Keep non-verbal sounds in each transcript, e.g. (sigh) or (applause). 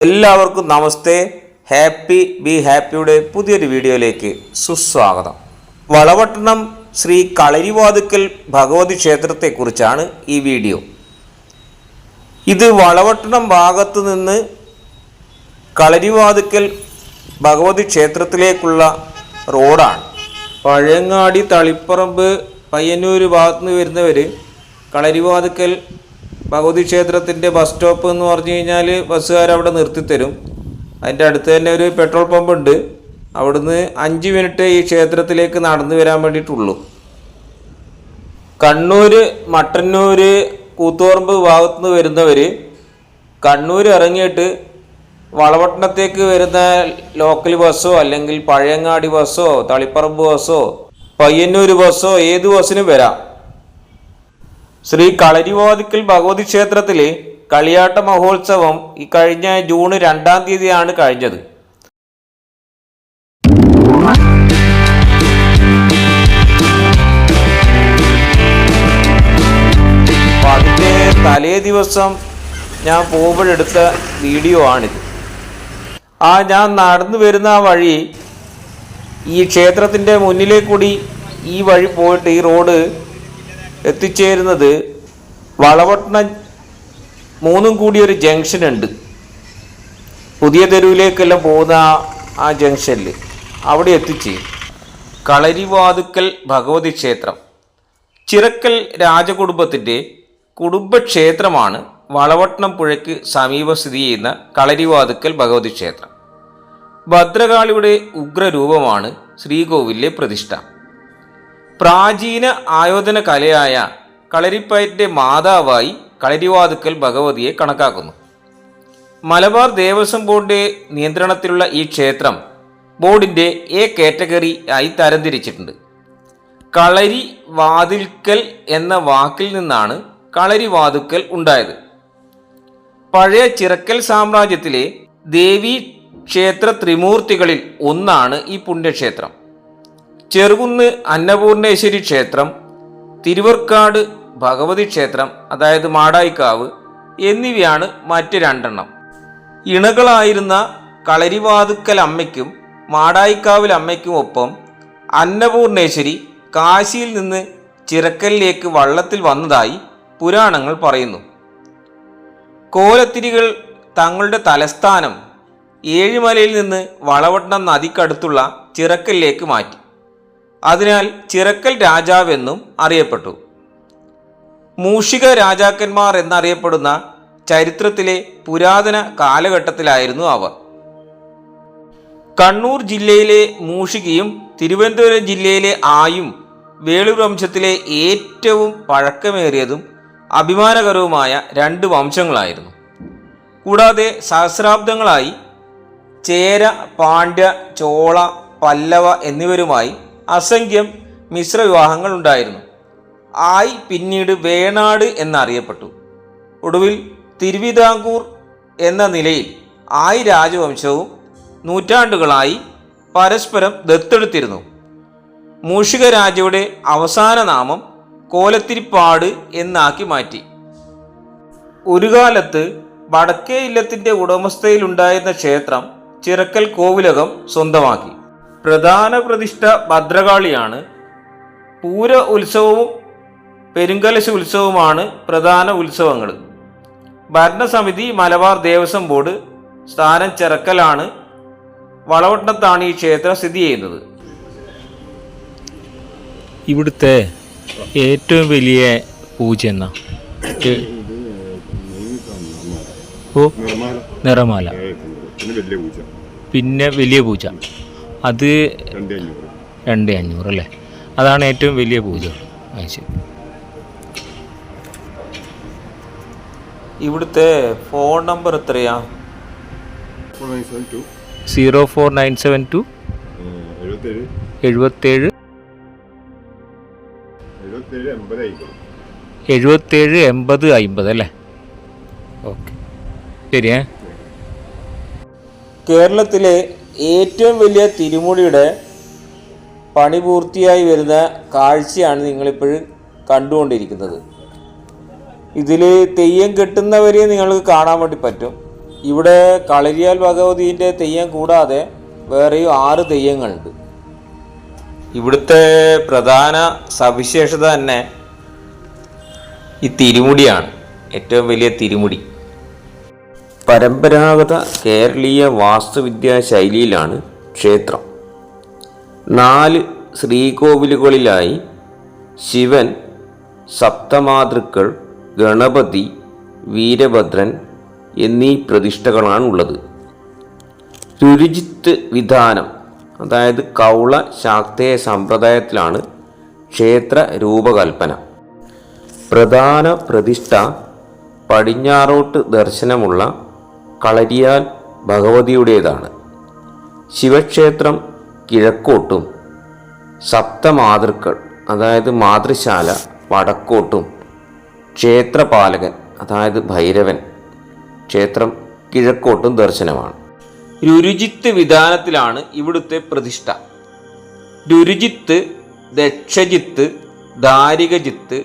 എല്ലാവർക്കും നമസ്തേ. Happy be ഹാപ്പിയുടെ പുതിയൊരു വീഡിയോയിലേക്ക് സുസ്വാഗതം. വളവട്ടണം ശ്രീ കളരിവാതുക്കൽ ഭഗവതി ക്ഷേത്രത്തെക്കുറിച്ചാണ് ഈ വീഡിയോ. ഇത് വളവട്ടണം ഭാഗത്ത് നിന്ന് കളരിവാതുക്കൽ ഭഗവതി ക്ഷേത്രത്തിലേക്കുള്ള റോഡാണ്. പഴങ്ങാടി തളിപ്പറമ്പ് പയ്യന്നൂർ ഭാഗത്തുനിന്ന് വരുന്നവർ കളരിവാതുക്കൽ ഭഗവതി ക്ഷേത്രത്തിന്റെ ബസ് സ്റ്റോപ്പ് എന്ന് പറഞ്ഞു കഴിഞ്ഞാൽ ബസ്സുകാർ അവിടെ നിർത്തിത്തരും. അതിന്റെ അടുത്ത് തന്നെ ഒരു പെട്രോൾ പമ്പ് ഉണ്ട്. അവിടുന്ന് അഞ്ച് മിനിറ്റ് ഈ ക്ഷേത്രത്തിലേക്ക് നടന്നു വരാൻ വേണ്ടിയിട്ടുള്ളൂ. കണ്ണൂർ മട്ടന്നൂർ കൂത്തുപറമ്പ് ഭാഗത്തു നിന്ന് വരുന്നവർ കണ്ണൂർ ഇറങ്ങിയിട്ട് വളപട്ടണത്തേക്ക് വരുന്ന ലോക്കൽ ബസ്സോ അല്ലെങ്കിൽ പഴയങ്ങാടി ബസ്സോ തളിപ്പറമ്പ് ബസ്സോ പയ്യന്നൂർ ബസ്സോ ഏത് ബസ്സിനും വരാം. ശ്രീ കളരിവാതിക്കൽ ഭഗവതി ക്ഷേത്രത്തിലെ കളിയാട്ട മഹോത്സവം ഈ കഴിഞ്ഞ ജൂൺ രണ്ടാം തീയതിയാണ് കഴിഞ്ഞത്. അപ്പൊ അതിന്റെ തലേ ദിവസം ഞാൻ പോകുമ്പോഴെടുത്ത വീഡിയോ ആണിത്. ആ ഞാൻ നടന്നു വരുന്ന ആ വഴി ഈ ക്ഷേത്രത്തിന്റെ മുന്നിലേ കൂടി ഈ വഴി പോയിട്ട് ഈ റോഡ് എത്തിച്ചേരുന്നത് വളവട്ടണ മൂന്നും കൂടി ഒരു ജംഗ്ഷൻ ഉണ്ട്. പുതിയ തെരുവിലേക്കെല്ലാം പോകുന്ന ആ- ജംഗ്ഷനിൽ അവിടെ എത്തിച്ചേരും കളരിവാതുക്കൽ ഭഗവതി ക്ഷേത്രം. ചിറക്കൽ രാജകുടുംബത്തിന്റെ കുടുംബക്ഷേത്രമാണ് വളവട്ടണം പുഴയ്ക്ക് സമീപം സ്ഥിതി ചെയ്യുന്ന കളരിവാതുക്കൽ ഭഗവതി ക്ഷേത്രം. ഭദ്രകാളിയുടെ ഉഗ്രരൂപമാണ് ശ്രീകോവിലെ പ്രതിഷ്ഠ. പ്രാചീന ആയോധന കലയായ കളരിപ്പയറ്റിന്റെ മാതാവായി കളരിവാതുക്കൽ ഭഗവതിയെ കണക്കാക്കുന്നു. മലബാർ ദേവസ്വം ബോർഡിന്റെ നിയന്ത്രണത്തിലുള്ള ഈ ക്ഷേത്രം ബോർഡിന്റെ എ കാറ്റഗറി ആയി തരംതിരിച്ചിട്ടുണ്ട്. കളരി വാതിൽക്കൽ എന്ന വാക്കിൽ നിന്നാണ് കളരി വാതുക്കൽ ഉണ്ടായത്. പഴയ ചിറക്കൽ സാമ്രാജ്യത്തിലെ ദേവി ക്ഷേത്ര ത്രിമൂർത്തികളിൽ ഒന്നാണ് ഈ പുണ്യക്ഷേത്രം. ചെറുകുന്ന് അന്നപൂർണേശ്വരി ക്ഷേത്രം തിരുവർക്കാട് ഭഗവതി ക്ഷേത്രം അതായത് മാടായിക്കാവ് എന്നിവയാണ് മറ്റ് രണ്ടെണ്ണം. ഇണകളായിരുന്ന കളരിവാതുക്കൽ അമ്മയ്ക്കും മാടായിക്കാവിൽ അമ്മയ്ക്കും ഒപ്പം അന്നപൂർണേശ്വരി കാശിയിൽ നിന്ന് ചിറക്കലിലേക്ക് വള്ളത്തിൽ വന്നതായി പുരാണങ്ങൾ പറയുന്നു. കോലത്തിരികൾ തങ്ങളുടെ തലസ്ഥാനം ഏഴിമലയിൽ നിന്ന് വളവട്ടണം നദിക്കടുത്തുള്ള ചിറക്കലിലേക്ക് മാറ്റി. അതിനാൽ ചിറക്കൽ രാജാവെന്നും അറിയപ്പെട്ടു. മൂഷിക രാജാക്കന്മാർ എന്നറിയപ്പെടുന്ന ചരിത്രത്തിലെ പുരാതന കാലഘട്ടത്തിലായിരുന്നു അവർ. കണ്ണൂർ ജില്ലയിലെ മൂഷികയും തിരുവനന്തപുരം ജില്ലയിലെ ആയും വേളൂർ വംശത്തിലെ ഏറ്റവും പഴക്കമേറിയതും അഭിമാനകരവുമായ രണ്ട് വംശങ്ങളായിരുന്നു. കൂടാതെ സഹസ്രാബ്ദങ്ങളായി ചേര പാണ്ഡ്യ ചോള പല്ലവ എന്നിവരുമായി അസംഖ്യം മിശ്ര വിവാഹങ്ങൾ ഉണ്ടായിരുന്നു ആയി പിന്നീട് വേണാട് എന്നറിയപ്പെട്ടു. ഒടുവിൽ തിരുവിതാംകൂർ എന്ന നിലയിൽ ആയി രാജവംശവും നൂറ്റാണ്ടുകളായി പരസ്പരം ദത്തെടുത്തിരുന്നു. മൂഷിക രാജയുടെ അവസാന നാമം കോലത്തിരിപ്പാട് എന്നാക്കി മാറ്റി. ഒരു കാലത്ത് വടക്കേ ഇല്ലത്തിന്റെ ഉടമസ്ഥയിലുണ്ടായിരുന്ന ക്ഷേത്രം ചിറക്കൽ കോവിലകം സ്വന്തമാക്കി. പ്രധാന പ്രതിഷ്ഠ ഭദ്രകാളിയാണ്. പൂര ഉത്സവവും പെരുങ്കലശ ഉത്സവവുമാണ് പ്രധാന ഉത്സവങ്ങൾ ഭരണസമിതി മലബാർ ദേവസ്വം ബോർഡ് സ്ഥാനം ചിറക്കലാണ് വളവട്ടത്താണ് ഈ ക്ഷേത്രം സ്ഥിതി ചെയ്യുന്നത്. ഇവിടുത്തെ ഏറ്റവും വലിയ പൂജ എന്നാ? ഓ നിറമാല. വലിയ പൂജ. പിന്നെ വലിയ പൂജ. അത് രണ്ട് അഞ്ഞൂറ് അല്ലേ? അതാണ് ഏറ്റവും വലിയ പൂജ. ശരി. ഇവിടുത്തെ ഫോൺ നമ്പർ എത്രയാ? Zero four nine seven two എഴുപത്തേഴ് എഴുപത്തേഴ് എൺപത് അയിമ്പത് അമ്പത് അല്ലേ? ഓക്കെ. ശരിയേ. കേരളത്തിലെ ഏറ്റവും വലിയ തിരുമുടിയുടെ പണി പൂർത്തിയായി വരുന്ന കാഴ്ചയാണ് നിങ്ങളിപ്പോഴും കണ്ടുകൊണ്ടിരിക്കുന്നത്. ഇതിൽ തെയ്യം കെട്ടുന്നവരെ നിങ്ങൾക്ക് കാണാൻ വേണ്ടി പറ്റും. ഇവിടെ കളരിയാൽ ഭഗവതിന്റെ തെയ്യം കൂടാതെ വേറെയും ആറ് തെയ്യങ്ങളുണ്ട്. ഇവിടുത്തെ പ്രധാന സവിശേഷത തന്നെ ഈ തിരുമുടിയാണ്. ഏറ്റവും വലിയ തിരുമുടി. പരമ്പരാഗത കേരളീയ വാസ്തുവിദ്യാ ശൈലിയിലാണ് ക്ഷേത്രം. നാല് ശ്രീകോവിലുകളിലായി ശിവൻ സപ്തമാതൃക്കൾ ഗണപതി വീരഭദ്രൻ എന്നീ പ്രതിഷ്ഠകളാണുള്ളത്. രുരുജിത്ത് വിധാനം അതായത് കൗള ശാക്തേയ സമ്പ്രദായത്തിലാണ് ക്ഷേത്ര രൂപകൽപ്പന. പ്രധാന പ്രതിഷ്ഠ പടിഞ്ഞാറോട്ട് ദർശനമുള്ള കളരിയാൽ ഭഗവതിയുടേതാണ്. ശിവക്ഷേത്രം കിഴക്കോട്ടും സപ്തമാതൃക്കൾ അതായത് മാതൃശാല വടക്കോട്ടും ക്ഷേത്രപാലകൻ അതായത് ഭൈരവൻ ക്ഷേത്രം കിഴക്കോട്ടും ദർശനമാണ്. രുരുജിത്ത് വിധാനത്തിലാണ് ഇവിടുത്തെ പ്രതിഷ്ഠ. രുരുജിത്ത് ദക്ഷജിത്ത് ദാരികജിത്ത്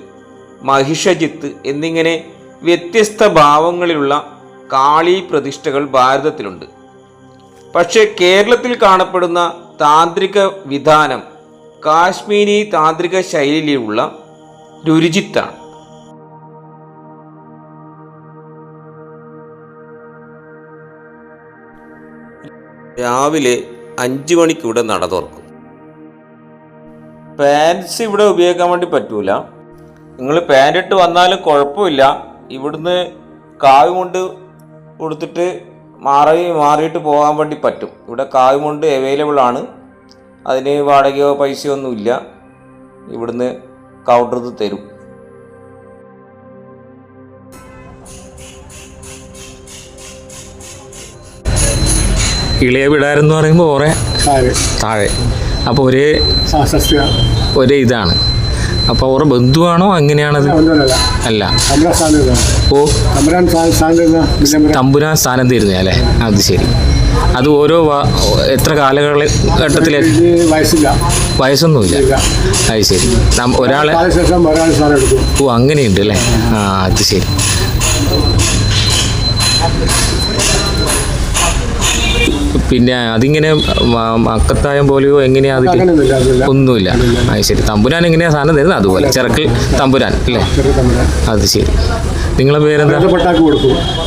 മഹിഷജിത്ത് എന്നിങ്ങനെ വ്യത്യസ്ത ഭാവങ്ങളിലുള്ള കാളി പ്രതിഷ്ഠകൾ ഭാരതത്തിലുണ്ട്. പക്ഷേ കേരളത്തിൽ കാണപ്പെടുന്ന താന്ത്രിക വിധാനം കാശ്മീരി താന്ത്രിക ശൈലിയിലുള്ള രുചിത്താണ്. രാവിലെ അഞ്ച് മണിക്ക് ഇവിടെ നട തുറക്കും. പാൻസ് ഇവിടെ ഉപയോഗിക്കാൻ വേണ്ടി പറ്റൂല. നിങ്ങൾ പാന്റ് ഇട്ട് വന്നാലും കുഴപ്പമില്ല. ഇവിടുന്ന് കാവ് കൊണ്ട് കൊടുത്തിട്ട് മാറി മാറിയിട്ട് പോകാൻ വേണ്ടി പറ്റും. ഇവിടെ കാവ് കൊണ്ട് അവൈലബിൾ ആണ്. അതിന് വാടകയോ പൈസയോ ഒന്നുമില്ല. ഇവിടുന്ന് കൗണ്ടർ തരും. ഇളയ വിടാരെന്ന് പറയുമ്പോൾ കുറേ താഴെ. അപ്പോൾ ഒരേ ഒരേ ഇതാണ്. അപ്പോൾ അവരുടെ ബന്ധുവാണോ എങ്ങനെയാണത്? അല്ല. ഓ. തമ്പുരാൻ സ്ഥാനം തരുന്നേ അല്ലേ? അത് ശരി. അത് ഓരോ എത്ര കാലഘട്ടത്തിൽ വയസ്സൊന്നുമില്ല. അത് ശരി. ഒരാളെ ഓ അങ്ങനെയുണ്ട് അല്ലേ? ആ അത് ശരി. പിന്നെ അതിങ്ങനെ അക്കത്തായം പോലെയോ എങ്ങനെയാ അതില്ല ഒന്നുമില്ല. അത് ശരി. തമ്പുരാൻ എങ്ങനെയാ സാധനം തരുന്നത്? അതുപോലെ. ചെറുക്കൽ തമ്പുരാൻ. അല്ലേ? അത് ശരി. നിങ്ങളെ പേരെന്താ?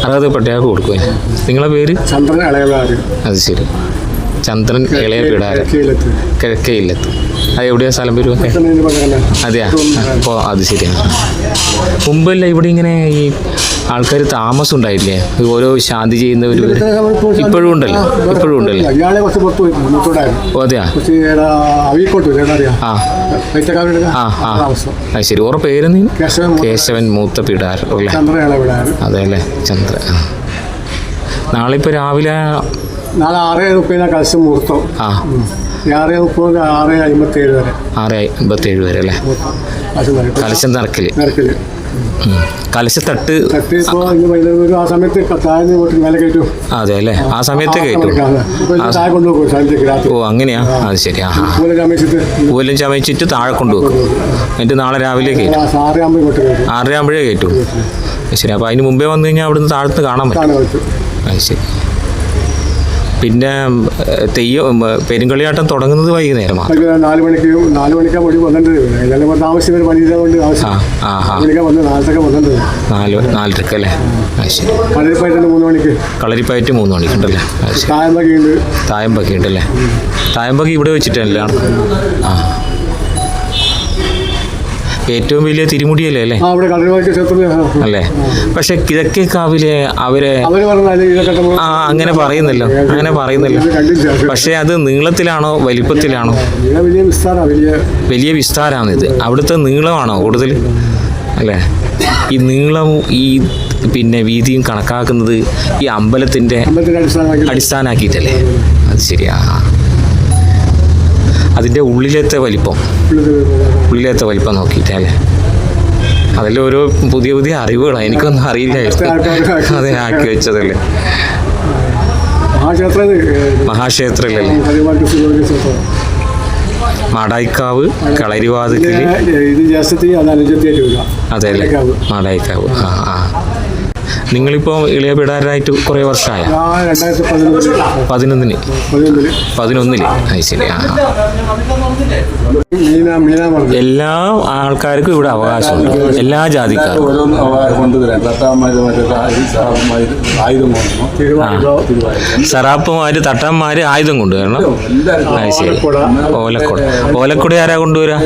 അറുപത് പട്ടയാക്ക് കൊടുക്കും. നിങ്ങളെ പേര്? ചന്ദ്രൻ അത് ശരി. ചന്ദ്രൻ ഇളയ പിടാരൻ കീഴത്ത് കിഴക്കേ ഇല്ലത്ത് അത് എവിടെയാ സ്ഥലം വരുമോ അതെയാ. അപ്പോൾ അത് ശരിയാണ്. മുമ്പല്ല ഇവിടെ ഇങ്ങനെ ഈ ആൾക്കാർ താമസം ഉണ്ടായില്ലേ ഓരോ ശാന്തി ചെയ്യുന്നവർ ഇപ്പോഴും ഉണ്ടല്ലോ. ഇപ്പോഴും ഉണ്ടല്ലോ. അതെയാ? ആ. ആ അത് ശരി. ഓറ പേര് കേശവൻ കേശവൻ മൂത്ത പിടാർ. അല്ലേ? അതെ അല്ലേ? ചന്ദ്ര നാളെ ഇപ്പോൾ രാവിലെ നാളെ ആറ് മുപ്പതിനാ കലശം മുഹൂർത്തം. ആ. ആറ് മുപ്പത് ആറ് അമ്പത്തി ഏഴ് വരെ. ആറ് അമ്പത്തേഴ് വരെ അല്ലേ? കലശം. നിറക്കൽ കലശത്തട്ട് ആ സമയത്ത് അതെ അല്ലേ? ആ സമയത്ത് കയറ്റും. ഓ അങ്ങനെയാ? അത് ശരി. ആ പൂവെല്ലാം ചമച്ചിട്ട്. താഴെ കൊണ്ടുവെക്കും. എന്നിട്ട് നാളെ രാവിലെ കയറ്റും. ആറര ആകുമ്പോഴേ കയറ്റും. ശരി അപ്പോൾ അതിന് മുമ്പേ വന്നു കഴിഞ്ഞാൽ അവിടുന്ന് താഴത്ത് കാണാൻ പറ്റും. അത് ശരി. പിന്നെ തെയ്യം പെരുങ്കളിയാട്ടം തുടങ്ങുന്നത് വൈകുന്നേരമാണ്. നാല് മണിക്ക് നാല് മണിക്കാ പണി ചെയ്തുകൊണ്ട് നാലരക്ക് അല്ലേ ശരി. പണിപ്പായിട്ട് മൂന്ന് മണിക്ക്. കളരിപ്പായിട്ട് മൂന്ന് മണിക്കുണ്ടല്ലേ? ഉണ്ട് തായമ്പൊക്കെ ഉണ്ടല്ലേ തായമ്പൊക്കെ ഇവിടെ വെച്ചിട്ടല്ലേ? ആ. ഏറ്റവും വലിയ തിരുമുടിയല്ലേ അല്ലേ? അല്ലേ? പക്ഷെ കിഴക്കേ കാവിലെ അവരെ ആ അങ്ങനെ പറയുന്നല്ലോ അങ്ങനെ പറയുന്നല്ലോ. പക്ഷെ അത് നീളത്തിലാണോ വലിപ്പത്തിലാണോ? വലിയ വിസ്താരമാണ് ഇത് അവിടുത്തെ നീളമാണോ കൂടുതൽ അല്ലേ? ഈ നീളം ഈ പിന്നെ വീതിയും കണക്കാക്കുന്നത് ഈ അമ്പലത്തിന്റെ അടിസ്ഥാനാക്കിയിട്ടല്ലേ അത് ശരിയാ. അതിന്റെ ഉള്ളിലത്തെ വലിപ്പം. ഉള്ളിലത്തെ വലിപ്പം നോക്കിയിട്ടല്ലേ അല്ലേ? ഓരോ പുതിയ പുതിയ അറിവുകളാണ് എനിക്കൊന്നും അറിയില്ലായിരുന്നു അതിനാക്കി വെച്ചതല്ലേ. മഹാക്ഷേത്രല്ലേ? മാടായിക്കാവ് കളരിവാതിക്കൽ അത് അല്ലേ. മാടായിക്കാവ്. ആ ആ. നിങ്ങളിപ്പോൾ ഇളയ പിടാരായിട്ട് കുറേ വർഷമായ പതിനൊന്നിന് പതിനൊന്നിൽ. അത് ശരി. ആ എല്ലാ ആൾക്കാർക്കും ഇവിടെ അവകാശമുണ്ട്. എല്ലാ ജാതിക്കാർക്കും. സറാപ്പുമാര് തട്ടാന്മാര് ആയുധം കൊണ്ടുവരണം അത് ശരി. ഓലക്കുട. ഓലക്കുട. ആരാ കൊണ്ടുവരാ?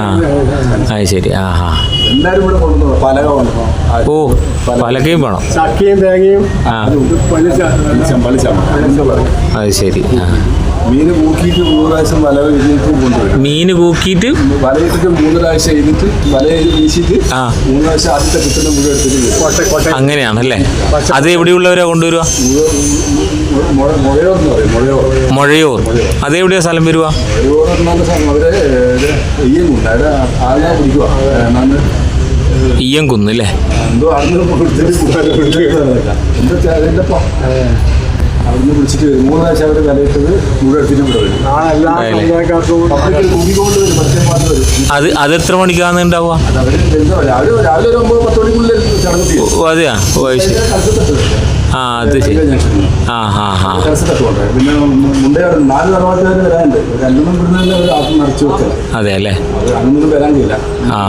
ആ. അത് ശരി. ആ ആ. എല്ലാരും ഇവിടെ കൊണ്ടുവരണം. പലക കൊണ്ടുവരണം. ആ, ഓ പലകയും വേണം. ചക്കയും തേങ്ങയും അത് ശരി മീന് പൂക്കിയിട്ട് മൂന്ന് പ്രാവശ്യം വല എഴുതിയിട്ട് കൊണ്ടുവരും. മീന് കൂക്കിയിട്ട്? വലയിട്ടിട്ട് മൂന്ന് പ്രാവശ്യം എഴുതിട്ട് വല എഴുതി വീശിയിട്ട് ആ. മൂന്ന് പ്രാവശ്യം ആദ്യത്തെ കിട്ടുന്ന മുഴുവൻ എടുത്തിട്ട് വരും. കൊട്ട കൊട്ട അങ്ങനെയാണല്ലേ? അത് എവിടെയുള്ളവരാ കൊണ്ടുവരുക മൊഴയൂർ അതെവിടെയാ സ്ഥലം വരുക അവർ അവിടെ പിടിക്കുക ഇയ്യംകുന്ന് അല്ലേ അവിടുന്ന് എന്താ അതിന്റെ ഒപ്പം അവിടുന്ന് വിളിച്ചിട്ട് വരും മൂന്ന് പ്രാവശ്യം അവർ വിലയിട്ടത് മുഴുവൻ എടുത്തിട്ട് ഇവിടെ വരും ആ എല്ലാ അതെല്ലേ? സമുദായക്കാർക്കും പബ്ലിക്കിൽ കൂടിക്കൊണ്ട് വരും പത്തേ പാട്ട് വരും അത് അത് എത്ര മണിക്കാണ് ഉണ്ടാവുക? രാവിലെ അതെയാ? ആ അത് ശരി. ആ ഹാ ഹാ പിന്നെ നാല് അതെ അല്ലേ ആ.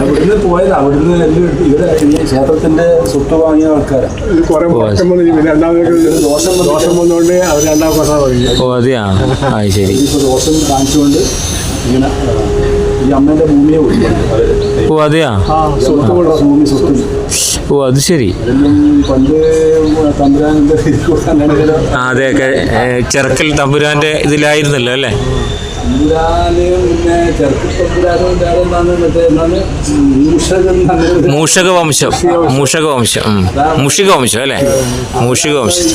അവിടുന്ന് പോയത് അവിടുന്ന് ഇവരെ ഈ ക്ഷേത്രത്തിന്റെ സ്വത്ത് വാങ്ങിയ ആൾക്കാരാണ് കുറെ ദോഷം വന്നുകൊണ്ട് അവർ രണ്ടാം ഓ അതെയാ? ആ ശരി. ഇപ്പോൾ ദോഷം കാണിച്ചുകൊണ്ട് ഇങ്ങനെ ഈ അമ്മേന്റെ ഭൂമിയെ വിളിക്കുന്നു. ഓ അതെയാ? ഭൂമി സ്വത്ത് ഓ അത് ശരി. അതെ ചെറുക്കൽ തമ്പുരാന്റെ ഇതിലായിരുന്നല്ലോ അല്ലേ? മൂഷക വംശം മൂഷക വംശം. മുഷിക വംശം അല്ലേ? മൂഷിക വംശം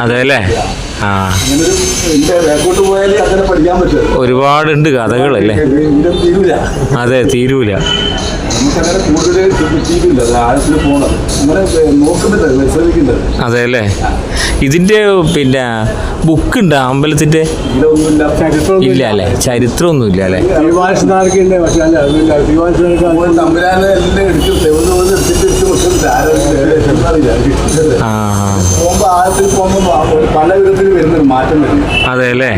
അതെ അല്ലേ? ആ. ഒരുപാടുണ്ട് കഥകളല്ലേ? അതെ തീരൂല. കൂടുതൽ അത് ആഴത്തിൽ പോകണം അങ്ങനെ നോക്കുന്നില്ല പരിശോധിക്കുന്നില്ല അതെ അല്ലേ ഇതിന്റെ പിന്നെ ബുക്ക് ഉണ്ട് അമ്പലത്തിന്റെ ഇല്ല അല്ലേ? ചരിത്രമൊന്നും ഇല്ല അല്ലേ പല വിധത്തിൽ വരുന്നൊരു മാറ്റം വരുന്നു അതെ അല്ലേ?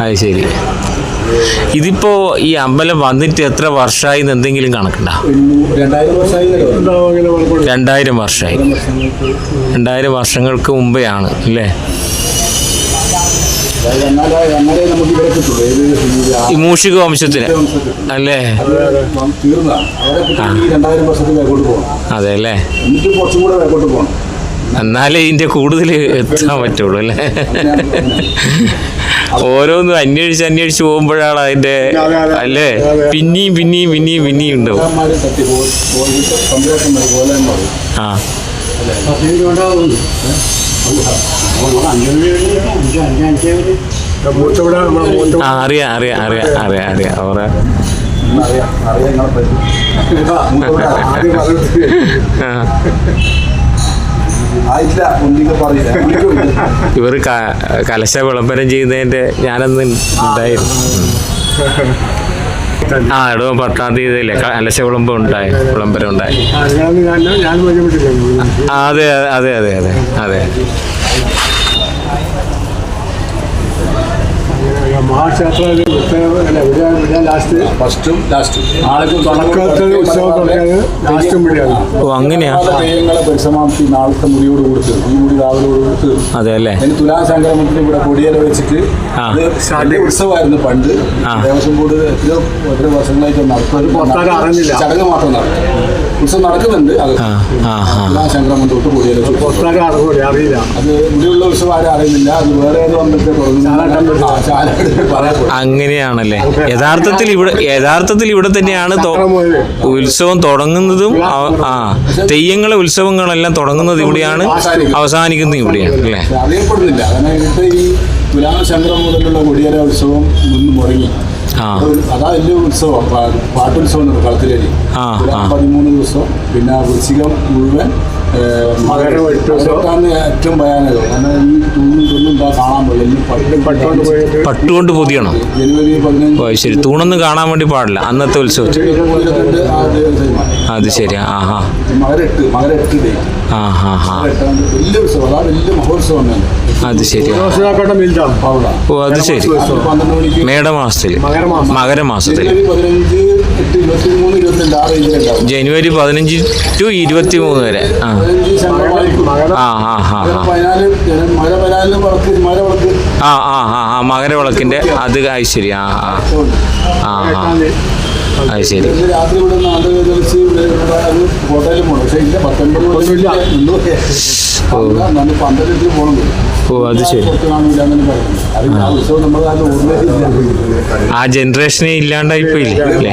അത് ശരി. ഇതിപ്പോ ഈ അമ്പലം വന്നിട്ട് എത്ര വർഷമായി എന്ന് എന്തെങ്കിലും കണക്കുണ്ടോ? രണ്ടായിരം വർഷമായി രണ്ടായിരം വർഷങ്ങൾക്ക് മുമ്പേ ആണ് അല്ലേ? ഈ മൂഷിക വംശത്തിന് അല്ലേ? അതെ അല്ലേ? എന്നാലേ ഇതിന്റെ കൂടുതൽ എത്താൻ പറ്റുള്ളൂ അല്ലേ? (laughs) ഓരോന്നും അന്വേഷിച്ച് അന്വേഷിച്ച് പോകുമ്പോഴാണ് അതിന്റെ അതെ, അതെ. അല്ലേ. പിന്നെയും പിന്നെയും പിന്നെയും പിന്നെയും ഉണ്ടാവും ആ ആ അറിയാം അറിയാം അറിയാം അറിയാം അറിയാം അവരെ അറിയാം അറിയാം ഇവർ കലശ വിളംബരം ചെയ്യുന്നതിന്റെ ഞാനന്ന് ഉണ്ടായിരുന്നു. ആ എടോ പത്താം തീയതി അല്ലേ കലശ വിളംബരം ഉണ്ടായി വിളംബരം ഉണ്ടായി. അതെ അതെ അതെ അതെ അതെ. മഹാക്ഷേത്ര ലാസ്റ്റ് ഫസ്റ്റും ലാസ്റ്റും തുടക്കത്തിൽ ഉത്സവം തുടങ്ങിയത് ലാസ്റ്റും പിടിയാണ് ഓ അങ്ങനെയാ? തെയ്യങ്ങളെ പരിസമാപ്തി നാളത്തെ മുടിയോട് കൊടുത്ത് ഈ മുടി രാവിലെ കൊടുത്ത്. അതെ അല്ലേ? അതിന് തുലാ സംക്രമണത്തിന് ഇവിടെ കൊടിയേല വെച്ചിട്ട് ആ. അത് ഉത്സവമായിരുന്നു പണ്ട്. ദേവസ്വം ബോർഡ് എത്ര വർഷങ്ങളായിട്ട് നടത്തുന്നത് പുറത്താരും ചടങ്ങ് മാത്രം നടക്കും ഉത്സവം നടക്കുന്നുണ്ട്. അത് തുലാ സംക്രമണം തൊട്ട് കൊടിയേല അറിയില്ല. അത് ഇവിടെയുള്ള ഉത്സവം ആരും അറിയുന്നില്ല. അത് വേറെ ഏതോ തുടങ്ങുന്നു അങ്ങനെയാണല്ലേ. യഥാർത്ഥത്തിൽ ഇവിടെ യഥാർത്ഥത്തിൽ ഇവിടെ തന്നെയാണ് ഉത്സവം തുടങ്ങുന്നതും ആ- തെയ്യങ്ങളെ ഉത്സവങ്ങളെല്ലാം തുടങ്ങുന്നത് ഇവിടെയാണ്. അവസാനിക്കുന്നത് ഇവിടെയാണ് അല്ലേ? അറിയപ്പെടുന്നില്ല. കാരണം ഇവിടുത്തെ ഈ തുലാം സംക്രമം മുതലുള്ള കൊടിയേര ഉത്സവം നിന്ന് മുടങ്ങി. അത് അതാ വലിയ ഉത്സവം പാട്ടുത്സവം കളത്തിലേരി. പതിമൂന്ന് ദിവസം. പിന്നെ വൃശ്ചികം മുഴുവൻ ഏറ്റവും ഭയാനകം. കാരണം ഈ തൂണും തുന്നും കാണാൻ പട്ടുകൊണ്ട് പൊതിയണം? ജനുവരി പതിനഞ്ച്. ഓ ശരി. തൂണൊന്നും കാണാൻ വേണ്ടി പാടില്ല. അന്നത്തെ ദിവസമാണ് അത് ശരി. ആ ഹാ മകരെട്ട് മകരെട്ട് ഡേറ്റ് വലിയ മഹോത്സവം അത് ശരി ഓ അത് ശരി. മേടമാസത്തിൽ മകരമാസം. മകരമാസത്തിൽ ജനുവരി പതിനഞ്ച് ടു ഇരുപത്തി മൂന്ന് വരെ. ആ. ആ ആ ആ ആ. ആ ആ ആ ആ മകരവിളക്കിന്റെ അത് അത് ശരി ആ ആ ആ ആ. അത് ശരി. രാത്രി ഇവിടെ നാട് കളിച്ച് ഹോട്ടലിൽ പോകണം പക്ഷേ ഇല്ല പത്തൊൻപത് ഒന്നുമില്ല. നമ്മൾ പന്ത്രണ്ടിൽ പോകണം ഓ അത് ശരി. കാണില്ല എന്ന് പറയുന്നത്. അത് ആ. ജനറേഷനെ ഇല്ലാണ്ടായി പോയില്ലേ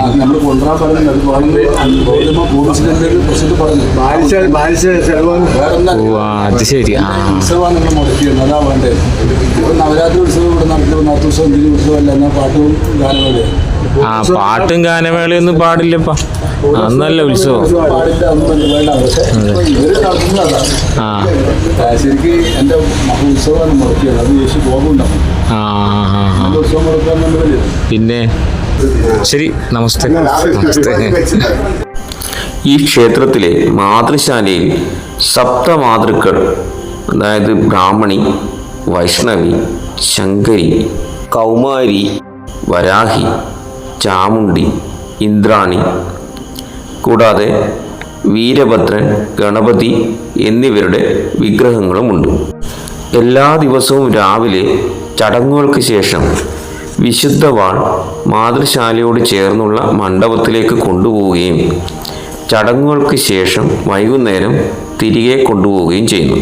ഓ അത് ശരി. ആ. നവരാത്രി ഉത്സവം ഇവിടെ നടത്തില്ല നാട്ടു ഉത്സവം അല്ല എന്നാൽ പാട്ടും ഗാനമേളയാണ് ആ പാട്ടും ഗാനമേളയൊന്നും പാടില്ലപ്പാ. അന്നല്ല ഉത്സവം. പാടില്ല വേണ്ട പക്ഷേ ഇവർ നടത്തുന്നത് അതാണ് ആ. ആ, ശരിക്ക് എന്റെ മഹോത്സവമാണ് മുടക്കിയത് അത് യേശു ബോധമുണ്ടാവും ആ ആ, ആ, ആ. ഉത്സവം മുടക്കാൻ പിന്നെ? ശരി നമസ്തേ. നമസ്തേ. ഈ ക്ഷേത്രത്തിലെ മാതൃശാലയിൽ സപ്തമാതൃക്കൾ അതായത് ബ്രാഹ്മണി വൈഷ്ണവി ശങ്കരി കൗമാരി വരാഹി ചാമുണ്ടി ഇന്ദ്രാണി. കൂടാതെ വീരഭദ്രൻ ഗണപതി എന്നിവരുടെ വിഗ്രഹങ്ങളുമുണ്ട്. എല്ലാ ദിവസവും രാവിലെ ചടങ്ങുകൾക്ക് ശേഷം വിശുദ്ധവാൾ മാതൃശാലയോട് ചേർന്നുള്ള മണ്ഡപത്തിലേക്ക് കൊണ്ടുപോവുകയും ചടങ്ങുകൾക്ക് ശേഷം വൈകുന്നേരം തിരികെ കൊണ്ടുപോവുകയും ചെയ്യുന്നു.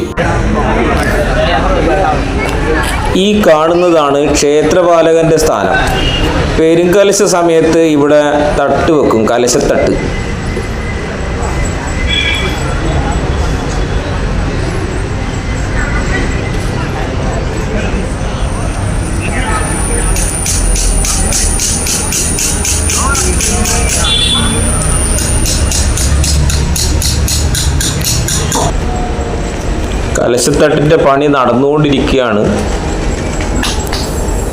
ഈ കാണുന്നതാണ് ക്ഷേത്രപാലകന്റെ സ്ഥാനം. പെരുങ്കലശ സമയത്ത് ഇവിടെ തട്ട് വെക്കും കലശത്തട്ട്. കലശത്തട്ടിന്റെ പണി നടന്നുകൊണ്ടിരിക്കുകയാണ്.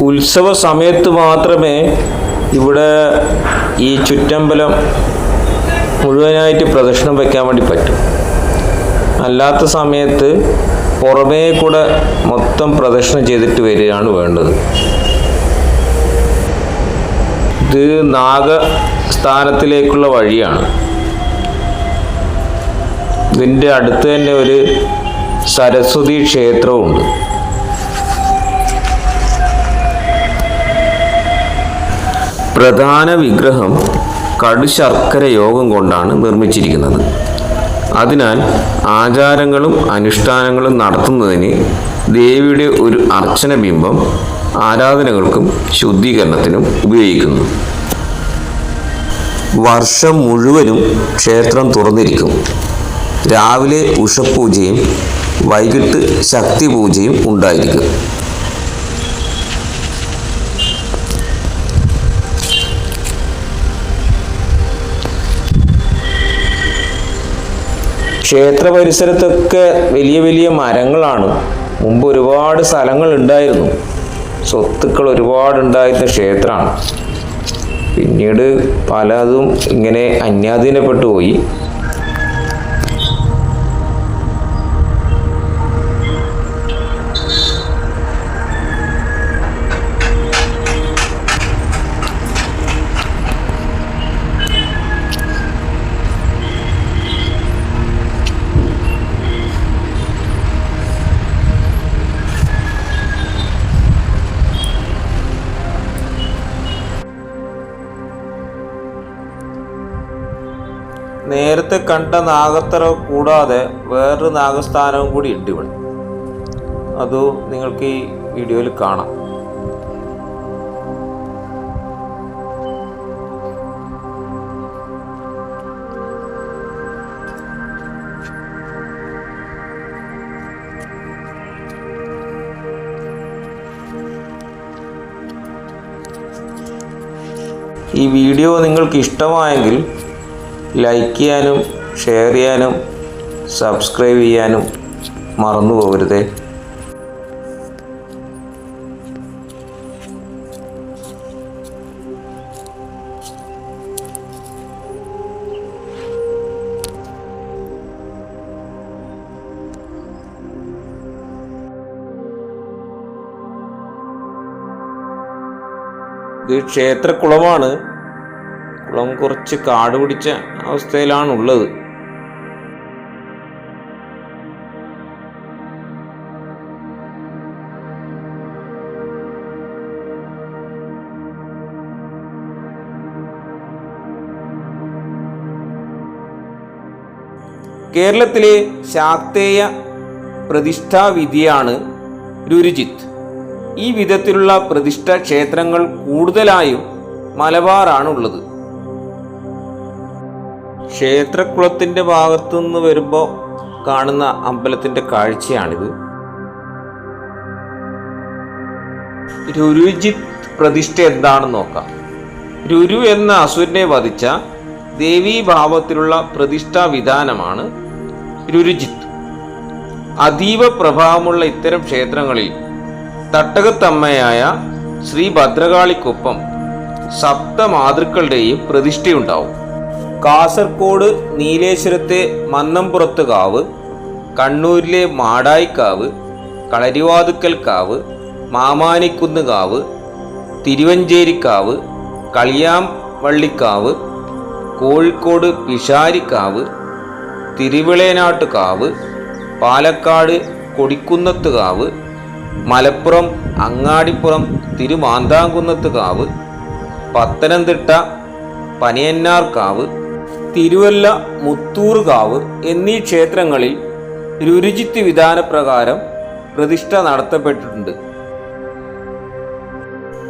ഉത്സവ സമയത്ത് മാത്രമേ ഇവിടെ ഈ ചുറ്റമ്പലം മുഴുവനായിട്ട് പ്രദക്ഷിണം വയ്ക്കാൻ വേണ്ടി പറ്റും. അല്ലാത്ത സമയത്ത് പുറമേ കൂടെ മൊത്തം പ്രദക്ഷിണം ചെയ്തിട്ട് വരികയാണ് വേണ്ടത്. ഇത് നാഗസ്ഥാനത്തിലേക്കുള്ള വഴിയാണ്. ഇതിന്റെ അടുത്ത് തന്നെ ഒരു സരസ്വതി ക്ഷേത്രവുമുണ്ട് പ്രധാന വിഗ്രഹം കടുശർക്കര യോഗം കൊണ്ടാണ് നിർമ്മിച്ചിരിക്കുന്നത്. അതിനാൽ ആചാരങ്ങളും അനുഷ്ഠാനങ്ങളും നടത്തുന്നതിന് ദേവിയുടെ ഒരു അർച്ചന ബിംബം ആരാധനകൾക്കും ശുദ്ധീകരണത്തിനും ഉപയോഗിക്കുന്നു. വർഷം മുഴുവനും ക്ഷേത്രം തുറന്നിരിക്കും. രാവിലെ ഉഷപൂജയും വൈകിട്ട് ശക്തി പൂജയും ഉണ്ടായിരിക്കും. ക്ഷേത്ര പരിസരത്തൊക്കെ വലിയ വലിയ മരങ്ങളാണ്. മുമ്പ് ഒരുപാട് സ്ഥലങ്ങൾ ഉണ്ടായിരുന്നു. സ്വത്തുക്കൾ ഒരുപാട് ഉണ്ടായിരുന്ന ക്ഷേത്രമാണ് പിന്നീട് പലതും ഇങ്ങനെ അന്യാധീനപ്പെട്ടു പോയി. നേരത്തെ കണ്ട നാഗത്തറ കൂടാതെ വേറൊരു നാഗസ്ഥാനവും കൂടി ഉണ്ട് ഇവിടെ. അത് നിങ്ങൾക്ക് ഈ വീഡിയോയിൽ കാണാം. ഈ വീഡിയോ നിങ്ങൾക്ക് ഇഷ്ടമായെങ്കിൽ ലൈക്ക് ചെയ്യാനും ഷെയർ ചെയ്യാനും സബ്സ്ക്രൈബ് ചെയ്യാനും മറന്നു പോകരുതേ. ഇത് ക്ഷേത്രക്കുളമാണ്. കുളം കുറച്ച് കാട് പിടിച്ച അവസ്ഥയിലാണുള്ളത്. കേരളത്തിലെ ശാക്തേയ പ്രതിഷ്ഠാവിധിയാണ് രുരുജിത്ത്. ഈ വിധത്തിലുള്ള പ്രതിഷ്ഠാ ക്ഷേത്രങ്ങൾ കൂടുതലായും മലബാറാണുള്ളത്. ക്ഷേത്രക്കുളത്തിന്റെ ഭാഗത്തു നിന്ന് വരുമ്പോൾ കാണുന്ന അമ്പലത്തിന്റെ കാഴ്ചയാണിത്. രുരുജിത്ത് പ്രതിഷ്ഠ എന്താണെന്ന് നോക്കാം. രുരു എന്ന അസുരനെ വധിച്ച ദേവീഭാവത്തിലുള്ള പ്രതിഷ്ഠാ വിധാനമാണ് രുരുജിത്ത് അതീവ പ്രഭാവമുള്ള ഇത്തരം ക്ഷേത്രങ്ങളിൽ തട്ടകത്തമ്മയായ ശ്രീ ഭദ്രകാളിക്കൊപ്പം സപ്ത മാതൃക്കളുടെയും പ്രതിഷ്ഠയുണ്ടാവും. കാസർഗോഡ് നീലേശ്വരത്തെ മന്നംപുറത്ത് കാവ് കണ്ണൂരിലെ മാടായിക്കാവ് കളരിവാതുക്കൽ കാവ് മാമാനിക്കുന്ന് കാവ് തിരുവഞ്ചേരിക്കാവ് കളിയാംവള്ളിക്കാവ് കോഴിക്കോട് പിഷാരിക്കാവ് തിരുവിളയനാട്ടുകാവ് പാലക്കാട് കൊടിക്കുന്നത്ത് കാവ് മലപ്പുറം അങ്ങാടിപ്പുറം തിരുമാന്താംകുന്നത്തുകാവ് പത്തനംതിട്ട പനിയന്നാർക്കാവ് തിരുവല്ല മുത്തൂർകാവ് എന്നീ ക്ഷേത്രങ്ങളിൽ രുരുചിത്ത് വിധാനപ്രകാരം പ്രതിഷ്ഠ നടത്തപ്പെട്ടിട്ടുണ്ട്.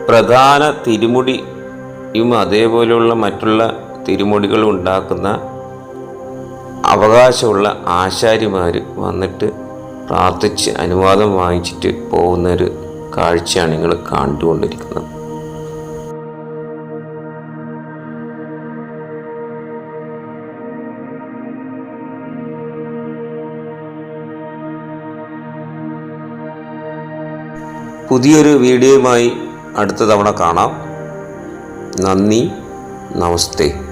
പ്രധാന തിരുമുടിയും അതേപോലെയുള്ള മറ്റുള്ള തിരുമുടികൾ ഉണ്ടാക്കുന്ന അവകാശമുള്ള ആശാരിമാർ വന്നിട്ട് പ്രാർത്ഥിച്ച് അനുവാദം വാങ്ങിച്ചിട്ട് പോകുന്നൊരു കാഴ്ചയാണ് നിങ്ങൾ കണ്ടുകൊണ്ടിരിക്കുന്നത്. പുതിയൊരു വീഡിയോയുമായി അടുത്ത തവണ കാണാം. നന്ദി നമസ്തേ.